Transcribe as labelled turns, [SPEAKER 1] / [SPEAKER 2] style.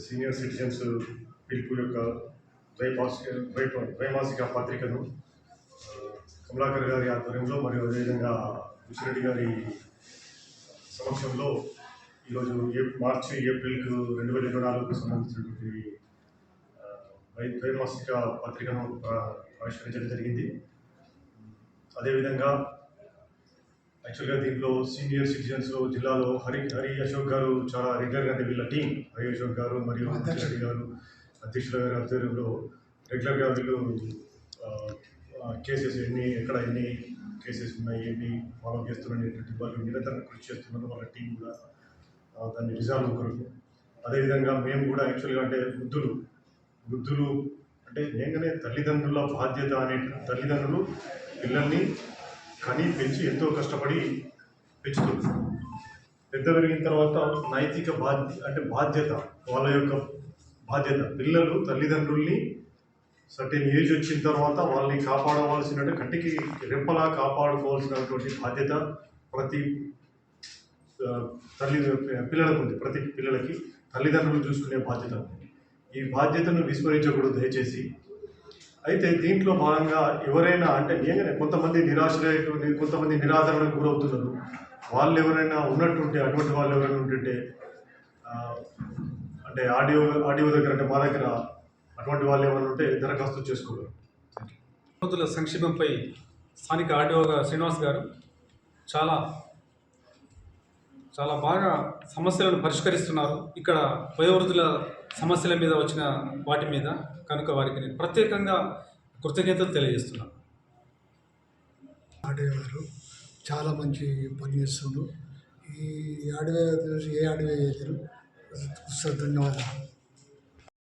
[SPEAKER 1] Senior citizens పిలుపు యొక్క ద్వైమాసిక పత్రికను కమలాకర్ గారి ఆధ్వర్యంలో మరియు అదేవిధంగా విశ్వరెడ్డి గారి సమక్షంలో ఈరోజు ఏ మార్చి ఏప్రిల్కు రెండు వేల ఇరవై నాలుగుకు సంబంధించినటువంటి ద్వైమాసిక పత్రికను ఆవిష్కరించడం జరిగింది. అదేవిధంగా యాక్చువల్గా దీంట్లో సీనియర్ సిటిజన్స్ జిల్లాలో హరి హరి అశోక్ గారు చాలా రెగ్యులర్గా అంటే వీళ్ళ టీం హరి అశోక్ గారు మరియు రెడ్డి గారు అధ్యక్షుల గారి ఆధ్వర్యంలో రెగ్యులర్గా వీళ్ళు కేసెస్ ఎన్ని ఎక్కడ ఎన్ని కేసెస్ ఉన్నాయి ఎన్ని ఫాలో చేస్తున్నటువంటి వాళ్ళు నిరంతరం కృషి చేస్తున్నారు. వాళ్ళ టీం కూడా దాన్ని రిజాల్వ్ కొరకు. అదేవిధంగా మేము కూడా యాక్చువల్గా అంటే వృద్ధులు వృద్ధులు అంటే నిజంగానే తల్లిదండ్రుల బాధ్యత అనే తల్లిదండ్రులు పిల్లల్ని కని పెంచి ఎంతో కష్టపడి పెంచుతుంది. పెద్ద పెరిగిన తర్వాత నైతిక బాధ్య అంటే బాధ్యత వాళ్ళ యొక్క బాధ్యత. పిల్లలు తల్లిదండ్రుల్ని సర్టెన్ ఏజ్ వచ్చిన తర్వాత వాళ్ళని కాపాడవలసిన కంటికి రెప్పలా కాపాడుకోవాల్సినటువంటి బాధ్యత ప్రతి తల్లి పిల్లలకు ఉంది. ప్రతి పిల్లలకి తల్లిదండ్రులు చూసుకునే బాధ్యత ఉంది. ఈ బాధ్యతను విస్మరించకూడదు. దయచేసి అయితే దీంట్లో భాగంగా ఎవరైనా అంటే నిజంగానే కొంతమంది నిరాశ్రయ కొంతమంది నిరాదరణకు గురవుతున్నారు. వాళ్ళు ఎవరైనా ఉన్నట్టుంటే అటువంటి వాళ్ళు ఎవరైనా ఉంటుంటే అంటే ఆడియో ఆడియో దగ్గర అంటే మా దగ్గర అటువంటి వాళ్ళు ఏమైనా ఉంటే దరఖాస్తు చేసుకోగలరు.
[SPEAKER 2] సంక్షేమంపై స్థానిక ఆర్డీఓగా శ్రీనివాస్ గారు చాలా చాలా బాగా సమస్యలను పరిష్కరిస్తున్నారు. ఇక్కడ వయోవృద్ధుల సమస్యల మీద వచ్చిన వాటి మీద. కనుక వారికి నేను ప్రత్యేకంగా కృతజ్ఞతలు తెలియజేస్తున్నాను.
[SPEAKER 3] ఆడియో గారు చాలా మంచి పని చేస్తున్నారు ఈ ఆడవే ఏ ఆడవే చేశారు? ధన్యవాదాలు.